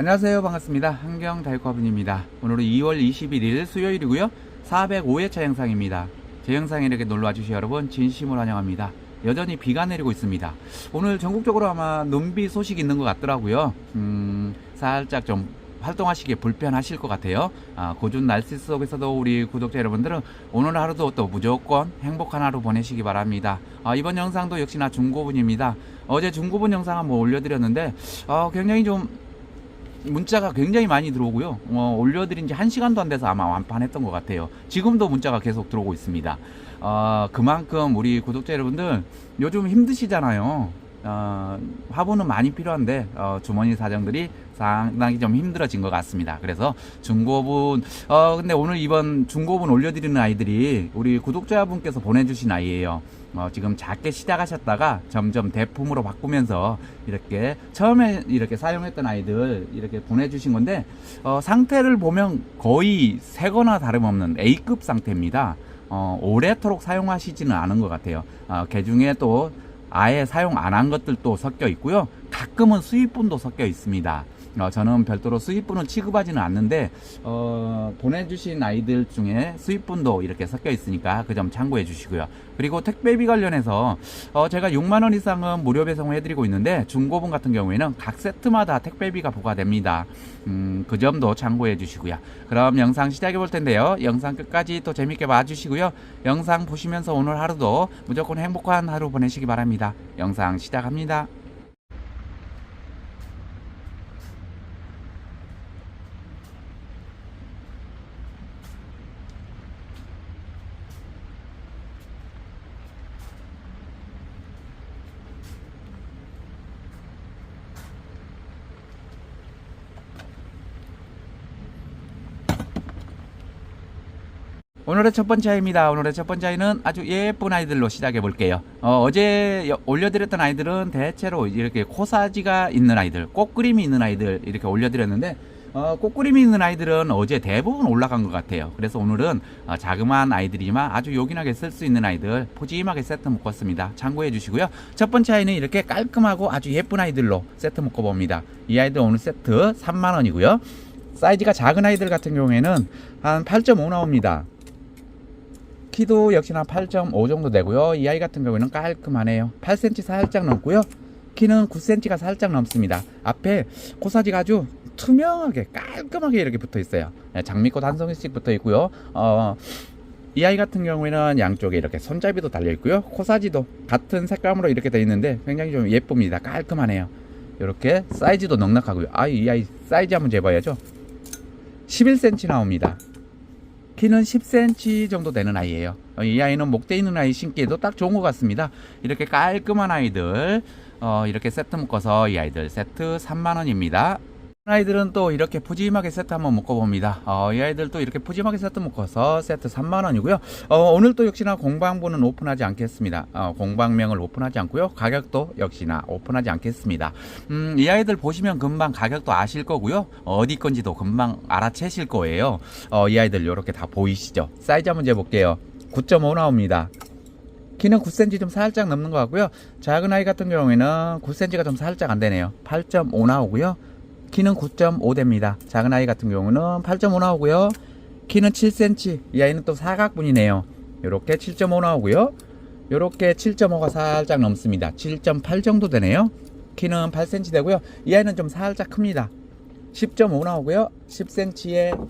안녕하세요. 반갑습니다. 한경다육화분입니다. 오늘은 2월 21일 수요일이고요. 405회차 영상입니다. 제 영상에 이렇게 놀러와 주신 여러분 진심으로 환영합니다. 여전히 비가 내리고 있습니다. 오늘 전국적으로 아마 눈비 소식이 있는 것 같더라고요. 음, 살짝 좀 활동하시기에 불편하실 것 같아요. 아, 고준 날씨 속에서도 우리 구독자 여러분들은 오늘 하루도 또 무조건 행복한 하루 보내시기 바랍니다. 아, 이번 영상도 역시나 중고분입니다. 어제 중고분 영상 한번 올려드렸는데 어, 굉장히 좀 문자가 굉장히 많이 들어오고요. 어, 올려드린 지 한 시간도 안 돼서 아마 완판했던 것 같아요. 지금도 문자가 계속 들어오고 있습니다. 어, 그만큼 우리 구독자 여러분들 요즘 힘드시잖아요. 어, 화분은 많이 필요한데 어, 주머니 사정들이 상당히 좀 힘들어진 것 같습니다. 그래서 중고분 어 근데 오늘 이번 중고분 올려드리는 아이들이 우리 구독자분께서 보내주신 아이예요. 어, 지금 작게 시작하셨다가 점점 대품으로 바꾸면서 이렇게 처음에 이렇게 사용했던 아이들 이렇게 보내주신 건데 어, 상태를 보면 거의 새거나 다름없는 A급 상태입니다. 어, 오래도록 사용하시지는 않은 것 같아요. 어, 그 중에 또 아예 사용 안 한 것들도 섞여 있고요. 가끔은 수입분도 섞여 있습니다. 어, 저는 별도로 수입분은 취급하지는 않는데 어, 보내주신 아이들 중에 수입분도 이렇게 섞여 있으니까 그 점 참고해 주시고요. 그리고 택배비 관련해서 어, 제가 6만 원 이상은 무료 배송을 해드리고 있는데 중고분 같은 경우에는 각 세트마다 택배비가 부과됩니다. 음, 그 점도 참고해 주시고요. 그럼 영상 시작해 볼 텐데요. 영상 끝까지 또 재밌게 봐주시고요. 영상 보시면서 오늘 하루도 무조건 행복한 하루 보내시기 바랍니다. 영상 시작합니다. 오늘의 첫 번째 아이입니다. 오늘의 첫 번째 아이는 아주 예쁜 아이들로 시작해 볼게요. 어, 제 올려드렸던 아이들은 대체로 이렇게 코사지가 있는 아이들, 꽃그림이 있는 아이들 이렇게 올려드렸는데 어, 꽃그림이 있는 아이들은 어제 대부분 올라간 것 같아요. 그래서 오늘은 어, 자그마한 아이들이지만 아주 요긴하게 쓸 수 있는 아이들 포짐하게 세트 묶었습니다. 참고해 주시고요. 첫 번째 아이는 이렇게 깔끔하고 아주 예쁜 아이들로 세트 묶어봅니다. 이 아이들 오늘 세트 3만원이고요. 사이즈가 작은 아이들 같은 경우에는 한 8.5 나옵니다. 키도 역시나 8.5 정도 되고요. 이 아이 같은 경우에는 깔끔하네요. 8cm 살짝 넘고요. 키는 9cm가 살짝 넘습니다. 앞에 코사지가 아주 투명하게 깔끔하게 이렇게 붙어 있어요. 네, 장미꽃 한 송이씩 붙어 있고요. 어, 이 아이 같은 경우에는 양쪽에 이렇게 손잡이도 달려 있고요. 코사지도 같은 색감으로 이렇게 되어 있는데 굉장히 좀 예쁩니다. 깔끔하네요. 이렇게 사이즈도 넉넉하고요. 아, 이 아이 사이즈 한번 재봐야죠. 11cm 나옵니다. 키는 10cm 정도 되는 아이예요. 어, 이 아이는 목대 있는 아이 신기에도 딱 좋은 것 같습니다. 이렇게 깔끔한 아이들 어, 이렇게 세트 묶어서 이 아이들 세트 3만 원입니다. 아이들은 또 이렇게 푸짐하게 세트 한번 묶어봅니다. 어, 이 아이들 또 이렇게 푸짐하게 세트 묶어서 세트 3만원이고요. 어, 오늘 또 역시나 공방부는 오픈하지 않겠습니다. 어, 공방명을 오픈하지 않고요. 가격도 역시나 오픈하지 않겠습니다. 음, 이 아이들 보시면 금방 가격도 아실 거고요. 어디 건지도 금방 알아채실 거예요. 어, 이 아이들 이렇게 다 보이시죠? 사이즈 한번 재볼게요. 9.5 나옵니다. 키는 9cm 좀 살짝 넘는 것 같고요. 작은 아이 같은 경우에는 9cm가 좀 살짝 안 되네요. 8.5 나오고요. 키는 9.5 됩니다. 작은 아이 같은 경우는 8.5 나오고요. 키는 7cm. 이 아이는 또 사각분이네요. 이렇게 7.5 나오고요. 이렇게 7.5가 살짝 넘습니다. 7.8 정도 되네요. 키는 8cm 되고요. 이 아이는 좀 살짝 큽니다. 10.5 나오고요. 10cm에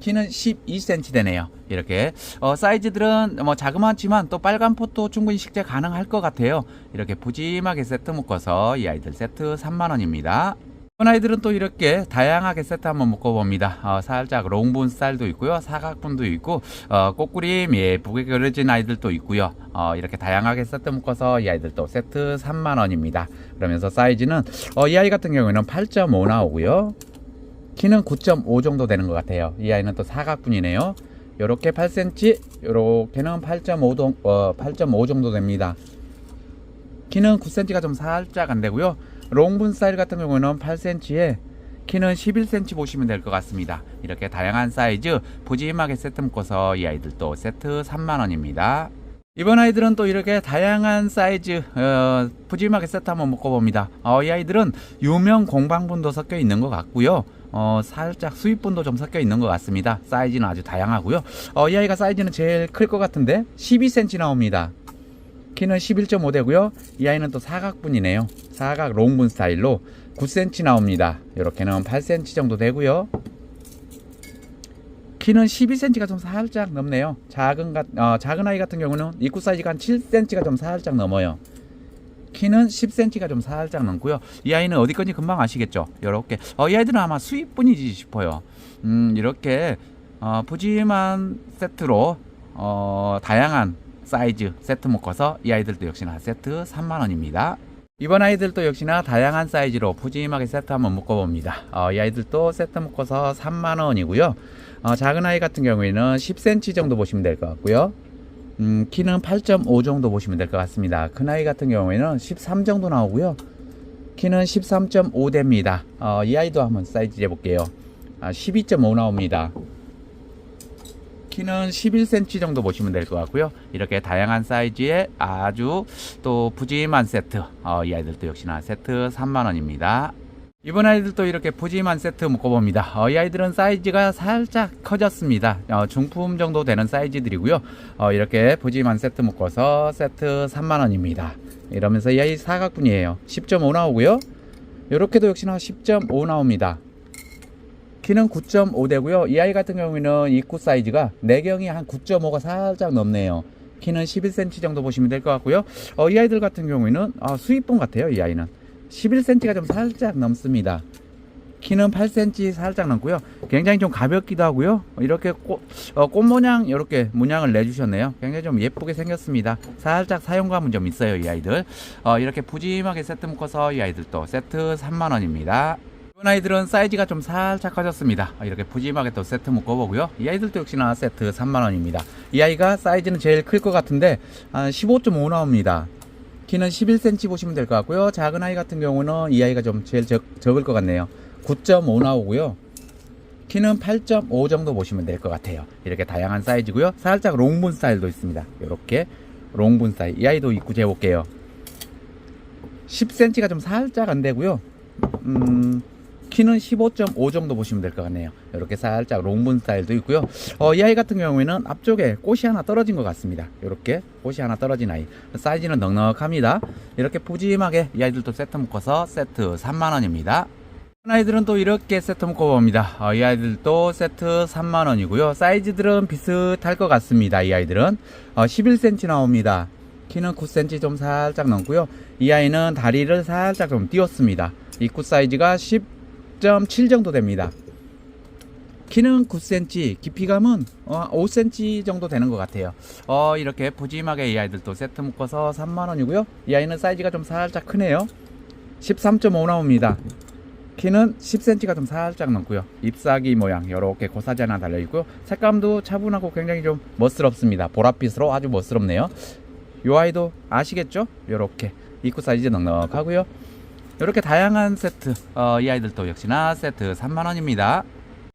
키는 12cm 되네요. 이렇게 어, 사이즈들은 뭐 자그마하지만 또 빨간 포도 충분히 식재 가능할 것 같아요. 이렇게 푸짐하게 세트 묶어서 이 아이들 세트 3만 원입니다. 이 아이들은 또 이렇게 다양하게 세트 한번 묶어봅니다. 어, 살짝 롱분 스타일도 있고요. 사각분도 있고 어, 꽃그림 예쁘게 그려진 아이들도 있고요. 어, 이렇게 다양하게 세트 묶어서 이 아이들도 세트 3만 원입니다. 그러면서 사이즈는 어, 이 아이 같은 경우에는 8.5 나오고요. 키는 9.5 정도 되는 것 같아요. 이 아이는 또 사각분이네요. 요렇게 8cm, 요렇게는 8.5 어, 8.5 정도 됩니다. 키는 9cm가 좀 살짝 안 되고요. 롱분 스타일 같은 경우는 8cm에 키는 11cm 보시면 될 것 같습니다. 이렇게 다양한 사이즈 푸짐하게 세트 묶어서 이 아이들도 세트 3만원입니다. 이번 아이들은 또 이렇게 다양한 사이즈 어, 푸짐하게 세트 한번 묶어봅니다. 어, 이 아이들은 유명 공방분도 섞여 있는 것 같고요. 어, 살짝 수입분도 좀 섞여 있는 것 같습니다. 사이즈는 아주 다양하고요. 어, 이 아이가 사이즈는 제일 클 것 같은데 12cm 나옵니다. 키는 11.5대고요. 이 아이는 또 사각분이네요. 사각 롱분 스타일로 9cm 나옵니다. 이렇게는 8cm 정도 되고요. 키는 12cm가 좀 살짝 넘네요. 작은 가, 어, 작은 아이 같은 경우는 입구 사이즈가 한 7cm가 좀 살짝 넘어요. 키는 10cm가 좀 살짝 넘고요. 이 아이는 어디 건지 금방 아시겠죠? 이렇게 어, 이 아이들은 아마 수입분이지 싶어요. 음, 이렇게 어, 푸짐한 세트로 어, 다양한 사이즈 세트 묶어서 이 아이들도 역시나 세트 3만 원입니다. 이번 아이들도 역시나 다양한 사이즈로 푸짐하게 세트 한번 묶어봅니다. 어, 이 아이들도 세트 묶어서 3만 원이고요. 어, 작은 아이 같은 경우에는 10cm 정도 보시면 될 것 같고요. 음, 키는 8.5 정도 보시면 될 것 같습니다. 큰 아이 같은 경우에는 13 정도 나오고요. 키는 13.5 됩니다. 어, 이 아이도 한번 사이즈 재볼게요. 아, 12.5 나옵니다. 키는 11cm 정도 보시면 될 것 같고요. 이렇게 다양한 사이즈의 아주 또 푸짐한 세트. 어, 이 아이들도 역시나 세트 3만 원입니다. 이번 아이들도 이렇게 푸짐한 세트 묶어봅니다. 어, 이 아이들은 사이즈가 살짝 커졌습니다. 어, 중품 정도 되는 사이즈들이고요. 어, 이렇게 푸짐한 세트 묶어서 세트 3만 원입니다. 이러면서 이 아이 사각분이에요. 10.5 나오고요. 이렇게도 역시나 10.5 나옵니다. 키는 9.5 되고요. 이 아이 같은 경우에는 입구 사이즈가 내경이 한 9.5가 살짝 넘네요. 키는 11cm 정도 보시면 될 것 같고요. 어, 이 아이들 같은 경우에는 어, 수입분 같아요. 이 아이는 11cm가 좀 살짝 넘습니다. 키는 8cm 살짝 넘고요. 굉장히 좀 가볍기도 하고요. 이렇게 꽃, 어, 꽃 모양 이렇게 문양을 내주셨네요. 굉장히 좀 예쁘게 생겼습니다. 살짝 사용감은 좀 있어요. 이 아이들. 어, 이렇게 푸짐하게 세트 묶어서 이 아이들도 세트 3만 원입니다. 이번 아이들은 사이즈가 좀 살짝 커졌습니다. 아, 이렇게 푸짐하게 또 세트 묶어보고요. 이 아이들도 역시나 세트 3만원입니다. 이 아이가 사이즈는 제일 클 것 같은데, 한 15.5 나옵니다. 키는 11cm 보시면 될 것 같고요. 작은 아이 같은 경우는 이 아이가 좀 제일 적, 적을 것 같네요. 9.5 나오고요. 키는 8.5 정도 보시면 될 것 같아요. 이렇게 다양한 사이즈고요. 살짝 롱분 스타일도 있습니다. 이렇게 롱분 스타일. 이 아이도 입고 재볼게요. 10cm가 좀 살짝 안 되고요. 음, 키는 15.5 정도 보시면 될 것 같네요. 이렇게 살짝 롱분 스타일도 있고요. 어, 이 아이 같은 경우에는 앞쪽에 꽃이 하나 떨어진 것 같습니다. 이렇게 꽃이 하나 떨어진 아이. 사이즈는 넉넉합니다. 이렇게 푸짐하게 이 아이들도 세트 묶어서 세트 3만원입니다. 아이들은 또 이렇게 세트 묶어봅니다. 어, 이 아이들도 세트 3만원이고요. 사이즈들은 비슷할 것 같습니다. 이 아이들은 어, 11cm 나옵니다. 키는 9cm 좀 살짝 넘고요. 이 아이는 다리를 살짝 좀 띄웠습니다. 입구 사이즈가 10.7 정도 됩니다. 키는 9cm, 깊이감은 어, 5cm 정도 되는 것 같아요. 어, 이렇게 푸짐하게 이 아이들도 세트 묶어서 3만원이고요. 이 아이는 사이즈가 좀 살짝 크네요. 13.5 나옵니다. 키는 10cm가 좀 살짝 넘고요. 잎사귀 모양 이렇게 고사지 하나 달려 있고요. 색감도 차분하고 굉장히 좀 멋스럽습니다. 보랏빛으로 아주 멋스럽네요. 요 아이도 아시겠죠? 요렇게 입구 사이즈 넉넉하고요. 이렇게 다양한 세트 어, 이 아이들도 역시나 세트 3만원입니다.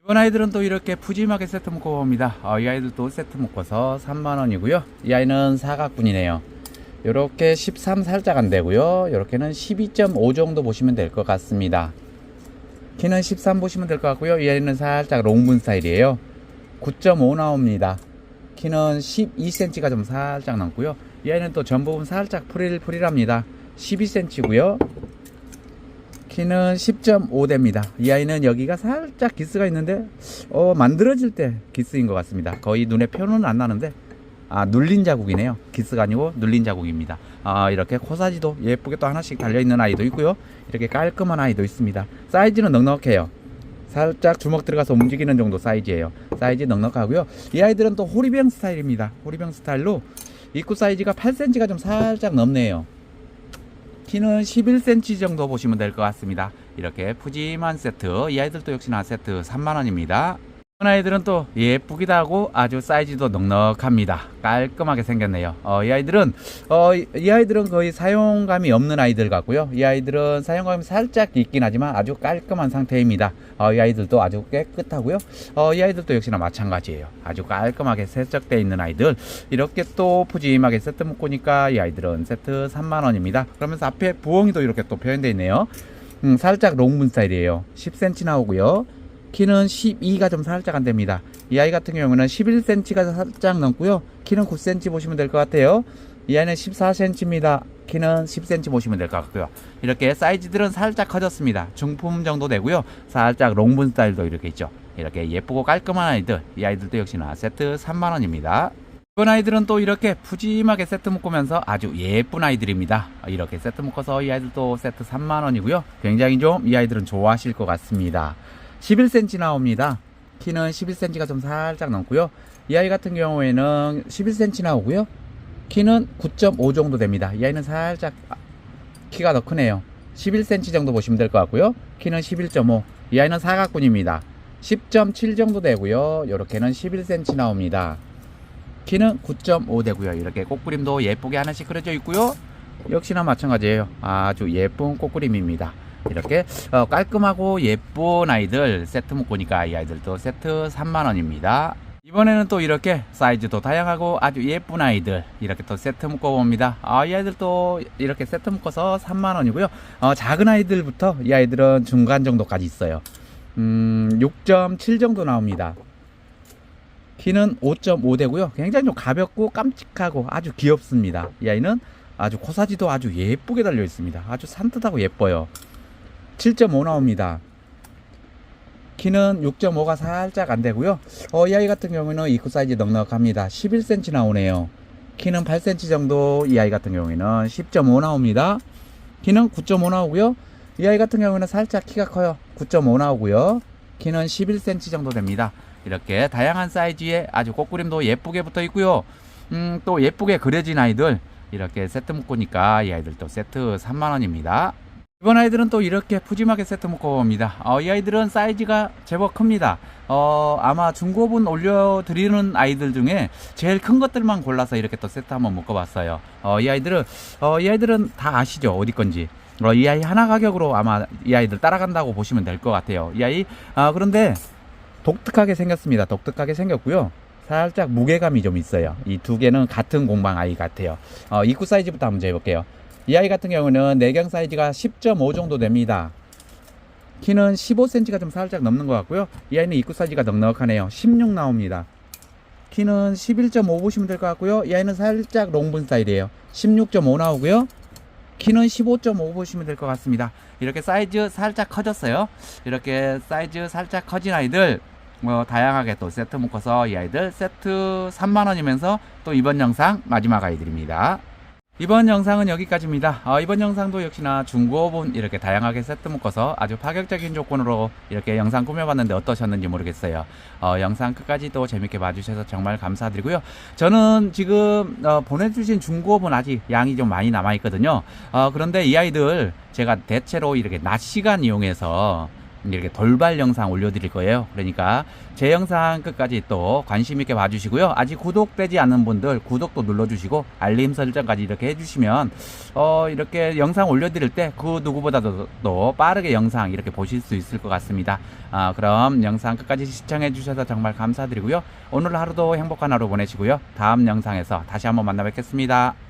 이번 아이들은 또 이렇게 푸짐하게 세트 묶어봅니다. 어, 이 아이들도 세트 묶어서 3만원이고요. 이 아이는 사각분이네요. 이렇게 13 살짝 안 되고요. 이렇게는 12.5 정도 보시면 될 것 같습니다. 키는 13 보시면 될 것 같고요. 이 아이는 살짝 롱분 스타일이에요. 9.5 나옵니다. 키는 12cm가 좀 살짝 넘고요. 이 아이는 또 전부분 살짝 프릴프릴합니다. 12cm고요 키는 10.5 됩니다. 이 아이는 여기가 살짝 기스가 있는데 어, 만들어질 때 기스인 것 같습니다. 거의 눈에 표는 안 나는데 아 눌린 자국이네요. 기스가 아니고 눌린 자국입니다. 아 이렇게 코사지도 예쁘게 또 하나씩 달려 있는 아이도 있고요. 이렇게 깔끔한 아이도 있습니다. 사이즈는 넉넉해요. 살짝 주먹 들어가서 움직이는 정도 사이즈예요. 사이즈 넉넉하고요. 이 아이들은 또 호리병 스타일입니다. 호리병 스타일로 입구 사이즈가 8cm가 좀 살짝 넘네요. 키는 11cm 정도 보시면 될 것 같습니다. 이렇게 푸짐한 세트, 이 아이들도 역시나 세트 3만원입니다. 이번 아이들은 또 예쁘기도 하고 아주 사이즈도 넉넉합니다. 깔끔하게 생겼네요. 어, 이 아이들은 어, 이- 이 아이들은 거의 사용감이 없는 아이들 같고요. 이 아이들은 사용감이 살짝 있긴 하지만 아주 깔끔한 상태입니다. 어, 이 아이들도 아주 깨끗하고요. 어, 이 아이들도 역시나 마찬가지예요. 아주 깔끔하게 세척되어 있는 아이들. 이렇게 또 푸짐하게 세트 묶으니까 이 아이들은 세트 3만 원입니다. 그러면서 앞에 부엉이도 이렇게 또 표현되어 있네요. 음, 살짝 롱문 스타일이에요. 10cm 나오고요. 키는 12가 좀 살짝 안 됩니다. 이 아이 같은 경우는 11cm가 살짝 넘고요. 키는 9cm 보시면 될 것 같아요. 이 아이는 14cm입니다. 키는 10cm 보시면 될 것 같고요. 이렇게 사이즈들은 살짝 커졌습니다. 중품 정도 되고요. 살짝 롱분 스타일도 이렇게 있죠. 이렇게 예쁘고 깔끔한 아이들. 이 아이들도 역시나 세트 3만 원입니다. 이번 아이들은 또 이렇게 푸짐하게 세트 묶으면서 아주 예쁜 아이들입니다. 이렇게 세트 묶어서 이 아이들도 세트 3만 원이고요. 굉장히 좀 이 아이들은 좋아하실 것 같습니다. 11cm 나옵니다. 키는 11cm가 좀 살짝 넘고요. 이 아이 같은 경우에는 11cm 나오고요. 키는 9.5 정도 됩니다. 이 아이는 살짝 키가 더 크네요. 11cm 정도 보시면 될 것 같고요. 키는 11.5. 이 아이는 사각군입니다. 10.7 정도 되고요. 이렇게는 11cm 나옵니다. 키는 9.5 되고요. 이렇게 꽃그림도 예쁘게 하나씩 그려져 있고요. 역시나 마찬가지예요. 아주 예쁜 꽃그림입니다. 이렇게 어, 깔끔하고 예쁜 아이들 세트 묶으니까 이 아이들도 세트 3만 원입니다. 이번에는 또 이렇게 사이즈도 다양하고 아주 예쁜 아이들 이렇게 또 세트 묶어 봅니다. 아, 이 아이들도 이렇게 세트 묶어서 3만 원이고요. 어, 작은 아이들부터 이 아이들은 중간 정도까지 있어요. 음, 6.7 정도 나옵니다. 키는 5.5 되고요. 굉장히 좀 가볍고 깜찍하고 아주 귀엽습니다. 이 아이는 아주 코사지도 아주 예쁘게 달려 있습니다. 아주 산뜻하고 예뻐요. 7.5 나옵니다. 키는 6.5가 살짝 안 되고요. 어, 이 아이 같은 경우는 입구 사이즈 넉넉합니다. 11cm 나오네요. 키는 8cm 정도 이 아이 같은 경우에는 10.5 나옵니다. 키는 9.5 나오고요. 이 아이 같은 경우는 살짝 키가 커요. 9.5 나오고요. 키는 11cm 정도 됩니다. 이렇게 다양한 사이즈의 아주 꽃그림도 예쁘게 붙어 있고요. 음, 또 예쁘게 그려진 아이들 이렇게 세트 묶으니까 이 아이들도 세트 3만 원입니다. 이번 아이들은 또 이렇게 푸짐하게 세트 묶어봅니다. 어, 이 아이들은 사이즈가 제법 큽니다. 어, 아마 중고분 올려드리는 아이들 중에 제일 큰 것들만 골라서 이렇게 또 세트 한번 묶어 봤어요. 어, 이 아이들은, 어, 이 아이들은 다 아시죠? 어디 건지. 어, 이 아이 하나 가격으로 아마 이 아이들 따라간다고 보시면 될 것 같아요. 이 아이, 아, 그런데 독특하게 생겼습니다. 독특하게 생겼고요. 살짝 무게감이 좀 있어요. 이 두 개는 같은 공방 아이 같아요. 어, 입구 사이즈부터 한번 재볼게요. 이 아이 같은 경우는 내경 사이즈가 10.5 정도 됩니다. 키는 15cm가 좀 살짝 넘는 것 같고요. 이 아이는 입구 사이즈가 넉넉하네요. 16 나옵니다. 키는 11.5 보시면 될 것 같고요. 이 아이는 살짝 롱분 스타일이에요. 16.5 나오고요. 키는 15.5 보시면 될 것 같습니다. 이렇게 사이즈 살짝 커졌어요. 이렇게 사이즈 살짝 커진 아이들 뭐 다양하게 또 세트 묶어서 이 아이들 세트 3만원이면서 또 이번 영상 마지막 아이들입니다. 이번 영상은 여기까지입니다. 어, 이번 영상도 역시나 중고분 이렇게 다양하게 세트 묶어서 아주 파격적인 조건으로 이렇게 영상 꾸며봤는데 어떠셨는지 모르겠어요. 어, 영상 끝까지 또 재밌게 봐주셔서 정말 감사드리고요. 저는 지금 어, 보내주신 중고분 아직 양이 좀 많이 남아있거든요. 어, 그런데 이 아이들 제가 대체로 이렇게 낮 시간 이용해서 이렇게 돌발 영상 올려드릴 거예요. 그러니까 제 영상 끝까지 또 관심 있게 봐주시고요. 아직 구독되지 않은 분들 구독도 눌러주시고 알림 설정까지 이렇게 해주시면 어 이렇게 영상 올려드릴 때 그 누구보다도 또 빠르게 영상 이렇게 보실 수 있을 것 같습니다. 아 그럼 영상 끝까지 시청해 주셔서 정말 감사드리고요. 오늘 하루도 행복한 하루 보내시고요. 다음 영상에서 다시 한번 만나 뵙겠습니다.